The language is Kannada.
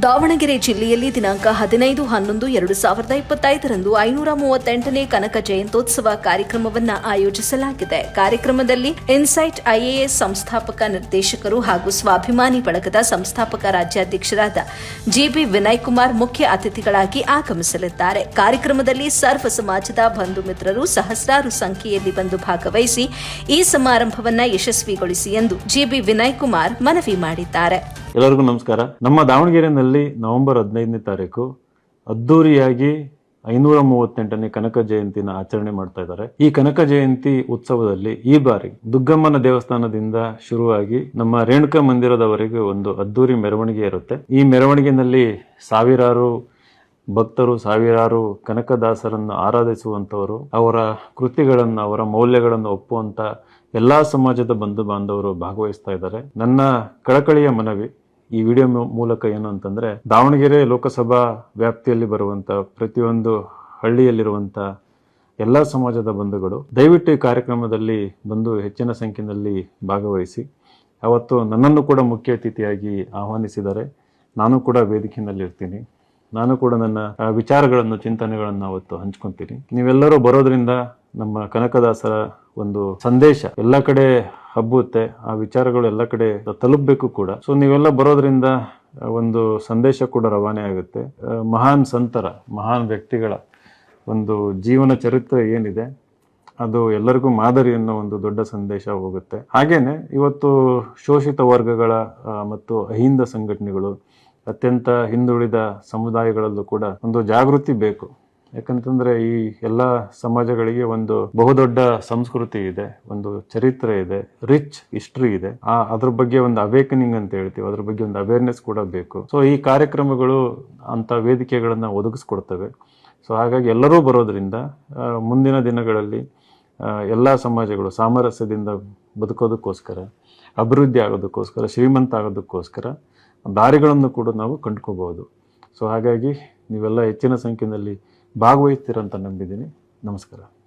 ದಾವಣಗೆರೆ ಜಿಲ್ಲೆಯಲ್ಲಿ ದಿನಾಂಕ ಹದಿನೈದು, ಹನ್ನೊಂದು, ಎರಡು ಸಾವಿರದ ಇಪ್ಪತ್ತೈದರಂದು ಐನೂರ ಮೂವತ್ತೆಂಟನೇ ಕನಕ ಜಯಂತ್ಯೋತ್ಸವ ಕಾರ್ಯಕ್ರಮವನ್ನು ಆಯೋಜಿಸಲಾಗಿದೆ. ಕಾರ್ಯಕ್ರಮದಲ್ಲಿ ಇನ್ಸೈಟ್ ಐಎಎಸ್ ಸಂಸ್ಥಾಪಕ ನಿರ್ದೇಶಕರು ಹಾಗೂ ಸ್ವಾಭಿಮಾನಿ ಬಳಗದ ಸಂಸ್ಥಾಪಕ ರಾಜ್ಯಾಧ್ಯಕ್ಷರಾದ ಜಿಬಿ ವಿನಯ್ ಕುಮಾರ್ ಮುಖ್ಯ ಅತಿಥಿಗಳಾಗಿ ಆಗಮಿಸಲಿದ್ದಾರೆ. ಕಾರ್ಯಕ್ರಮದಲ್ಲಿ ಸರ್ವ ಸಮಾಜದ ಬಂಧು ಮಿತ್ರರು ಸಹಸ್ರಾರು ಸಂಖ್ಯೆಯಲ್ಲಿ ಬಂದು ಭಾಗವಹಿಸಿ ಈ ಸಮಾರಂಭವನ್ನು ಯಶಸ್ವಿಗೊಳಿಸಿ ಎಂದು ಜಿಬಿ ವಿನಯ್ ಕುಮಾರ್ ಮನವಿ ಮಾಡಿದ್ದಾರೆ. ಎಲ್ಲರಿಗೂ ನಮಸ್ಕಾರ. ನಮ್ಮ ದಾವಣಗೆರೆಯಲ್ಲಿ ನವೆಂಬರ್ ಹದಿನೈದನೇ ತಾರೀಕು ಅದ್ದೂರಿಯಾಗಿ ಐನೂರ ಮೂವತ್ತೆಂಟನೇ ಕನಕ ಜಯಂತಿನ ಆಚರಣೆ ಮಾಡ್ತಾ ಇದ್ದಾರೆ. ಈ ಕನಕ ಜಯಂತಿ ಉತ್ಸವದಲ್ಲಿ ಈ ಬಾರಿ ದುಗ್ಗಮ್ಮನ ದೇವಸ್ಥಾನದಿಂದ ಶುರುವಾಗಿ ನಮ್ಮ ರೇಣುಕಾ ಮಂದಿರದವರೆಗೆ ಒಂದು ಅದ್ದೂರಿ ಮೆರವಣಿಗೆ ಇರುತ್ತೆ. ಈ ಮೆರವಣಿಗೆನಲ್ಲಿ ಸಾವಿರಾರು ಭಕ್ತರು, ಸಾವಿರಾರು ಕನಕದಾಸರನ್ನು ಆರಾಧಿಸುವಂತವರು ಅವರ ಕೃತಿಗಳನ್ನು, ಅವರ ಮೌಲ್ಯಗಳನ್ನು ಒಪ್ಪುವಂಥ ಎಲ್ಲಾ ಸಮಾಜದ ಬಂಧು ಬಾಂಧವರು ಭಾಗವಹಿಸ್ತಾ ಇದ್ದಾರೆ. ನನ್ನ ಕಳಕಳಿಯ ಮನವಿ ಈ ವಿಡಿಯೋ ಮೂಲಕ ಏನು ಅಂತಂದ್ರೆ, ದಾವಣಗೆರೆ ಲೋಕಸಭಾ ವ್ಯಾಪ್ತಿಯಲ್ಲಿ ಬರುವಂತ ಪ್ರತಿಯೊಂದು ಹಳ್ಳಿಯಲ್ಲಿರುವಂತ ಎಲ್ಲ ಸಮಾಜದ ಬಂಧುಗಳು ದಯವಿಟ್ಟು ಈ ಕಾರ್ಯಕ್ರಮದಲ್ಲಿ ಬಂದು ಹೆಚ್ಚಿನ ಸಂಖ್ಯೆಯಲ್ಲಿ ಭಾಗವಹಿಸಿ. ಅವತ್ತು ನನ್ನನ್ನು ಕೂಡ ಮುಖ್ಯ ಅತಿಥಿಯಾಗಿ ಆಹ್ವಾನಿಸಿದ್ದಾರೆ ನಾನು ಕೂಡ ವೇದಿಕೆಯಲ್ಲಿ ಇರ್ತೀನಿ. ನಾನು ಕೂಡ ನನ್ನ ವಿಚಾರಗಳನ್ನು, ಚಿಂತನೆಗಳನ್ನು ಅವತ್ತು ಹಂಚ್ಕೊತೀನಿ. ನೀವೆಲ್ಲರೂ ಬರೋದ್ರಿಂದ ನಮ್ಮ ಕನಕದಾಸರ ಒಂದು ಸಂದೇಶ ಎಲ್ಲ ಕಡೆ ಹಬ್ಬುತ್ತೆ, ಆ ವಿಚಾರಗಳು ಎಲ್ಲ ಕಡೆ ತಲುಪಬೇಕು ಕೂಡ. ಸೊ ನೀವೆಲ್ಲ ಬರೋದ್ರಿಂದ ಒಂದು ಸಂದೇಶ ಕೂಡ ರವಾನೆ ಆಗುತ್ತೆ. ಮಹಾನ್ ಸಂತರ, ಮಹಾನ್ ವ್ಯಕ್ತಿಗಳ ಒಂದು ಜೀವನ ಚರಿತ್ರೆ ಏನಿದೆ, ಅದು ಎಲ್ಲರಿಗೂ ಮಾದರಿ ಅನ್ನೋ ಒಂದು ದೊಡ್ಡ ಸಂದೇಶ ಹೋಗುತ್ತೆ. ಹಾಗೇನೆ, ಇವತ್ತು ಶೋಷಿತ ವರ್ಗಗಳ ಮತ್ತು ಅಹಿಂದ ಸಂಘಟನೆಗಳು, ಅತ್ಯಂತ ಹಿಂದುಳಿದ ಸಮುದಾಯಗಳಲ್ಲೂ ಕೂಡ ಒಂದು ಜಾಗೃತಿ ಬೇಕು. ಯಾಕಂತಂದ್ರೆ ಈ ಎಲ್ಲ ಸಮಾಜಗಳಿಗೆ ಒಂದು ಬಹುದೊಡ್ಡ ಸಂಸ್ಕೃತಿ ಇದೆ, ಒಂದು ಚರಿತ್ರೆ ಇದೆ ರಿಚ್ ಹಿಸ್ಟ್ರಿ ಇದೆ. ಆ ಅದ್ರ ಬಗ್ಗೆ ಒಂದು ಅವೇಕನಿಂಗ್ ಅಂತ ಹೇಳ್ತೀವಿ, ಅದ್ರ ಬಗ್ಗೆ ಒಂದು ಅವೇರ್ನೆಸ್ ಕೂಡ ಬೇಕು. ಸೊ ಈ ಕಾರ್ಯಕ್ರಮಗಳು ಅಂತ ವೇದಿಕೆಗಳನ್ನ ಒದಗಿಸ್ಕೊಡ್ತವೆ. ಸೊ ಹಾಗಾಗಿ ಎಲ್ಲರೂ ಬರೋದ್ರಿಂದ ಮುಂದಿನ ದಿನಗಳಲ್ಲಿ ಎಲ್ಲ ಸಮಾಜಗಳು ಸಾಮರಸ್ಯದಿಂದ ಬದುಕೋದಕ್ಕೋಸ್ಕರ, ಅಭಿವೃದ್ಧಿ ಆಗೋದಕ್ಕೋಸ್ಕರ, ಶ್ರೀಮಂತ ಆಗೋದಕ್ಕೋಸ್ಕರ ದಾರಿಗಳನ್ನು ಕೂಡ ನಾವು ಕಂಡ್ಕೋಬಹುದು ಸೊ ಹಾಗಾಗಿ ನೀವೆಲ್ಲ ಹೆಚ್ಚಿನ ಸಂಖ್ಯೆಯಲ್ಲಿ ಭಾಗವಹಿಸ್ತೀರಂತ ನಂಬಿದ್ದೀನಿ. ನಮಸ್ಕಾರ.